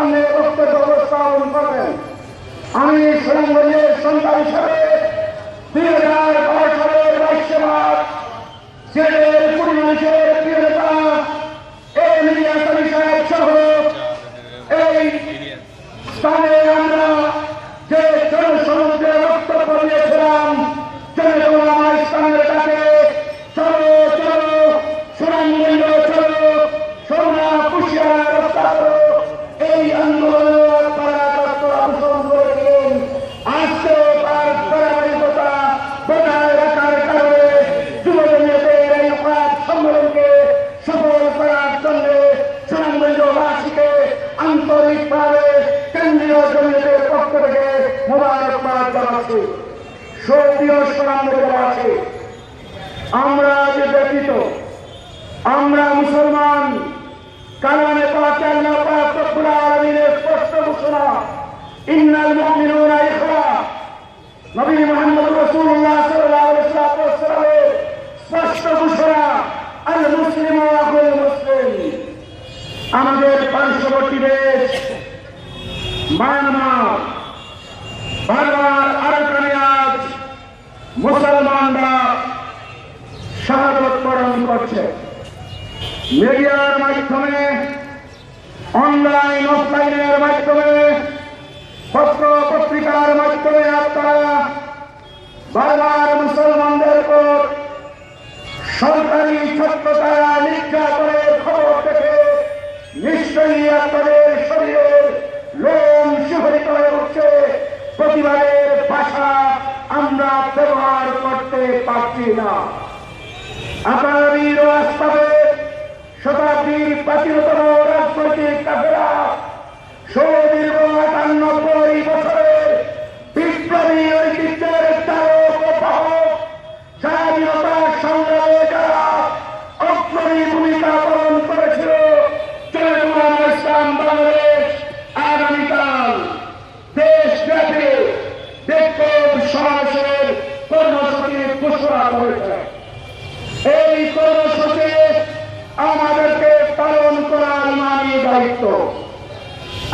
সামনে বক্তব্য উপস্থাপন করবেন। আমি সুনামগঞ্জের সন্তান হিসাবে দুই হাজার বারো সালের বাইশে মার্চ জমিয়তের পক্ষ থেকে মুবারকবাদ জানাচ্ছি। সৌদীয় আছে আমরা যে ব্যতীত, আমরা মুসলমান কারণে পাকে আল্লাহ পাক রব্বুল আলামিনের স্পষ্ট ঘোষণা, ইন্নাল মুমিনুনা নবী মুহাম্মদ রাসূলুল্লাহ মিডিয়ার মাধ্যমে অনলাইন অফলাইনের মাধ্যমে, পত্র পত্রিকার মাধ্যমে আপনারা বারবার মুসলমানদের উপর সরকারি ছত্রতা নিষ্ঠা করে খবর দেখে নিশ্চয়ই আপনাদের শরীরের লোম শিহরিত হয়ে উঠছে। প্রতিবাদের ভাষা আমরা ব্যবহার করতে পারছি না। আগামীর বাস্তবে শতাব্দীর প্রাচীনতম দায়িত্ব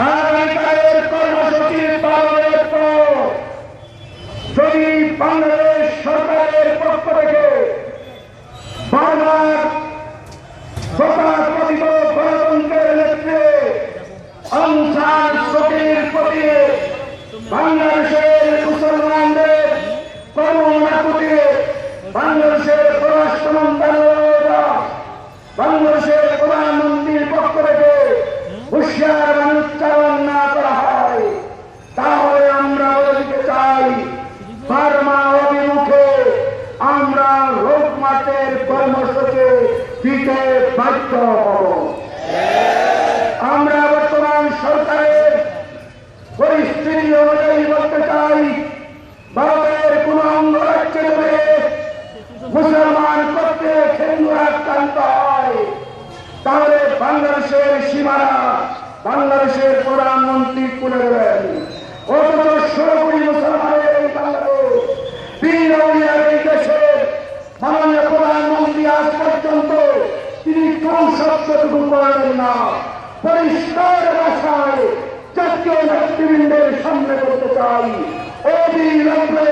আগামীকালের কর্মসূচি পালনের পর যদি বাংলাদেশ সরকারের পক্ষ থেকে বাংলাদেশের মুসলমানদের বাংলাদেশের পররাষ্ট্র মন্ত্রণালয় বাংলাদেশের প্রধানমন্ত্রীর পক্ষ থেকে হুশিয়ার বাণী উচ্চারণ না করা হয়, তাহলে আমরা বলতে চাই, বার্মা অভিমুখে আমরা রোগ মাঠের কর্মসূচি দিতে বাধ্য আমরা বর্তমান সরকারের পরিস্থিতি অনুযায়ী বলতে চাই, ভারতের কোন অঙ্গরাজ্যে যদি মুসলমান করতে হিন্দু আক্রান্ত হয়, তাহলে বাংলাদেশের সীমানা বাংলাদেশের প্রধানমন্ত্রী তুলে দেবেন। অথচ সরকারি মুসলমানের এই বাংলাদেশ মাননীয় প্রধানমন্ত্রী আজ পর্যন্ত তিনি কোন শব্দটুকু করেন না। পরিষ্কার ভাষায় জাতীয় নেতৃবৃন্দের সামনে করতে চাই, অবিলম্বে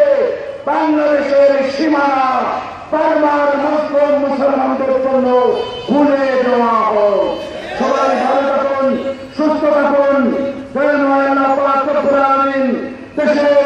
বাংলাদেশের সীমানা মুসলিম মুসলমানদের জন্য ভুলে দেশের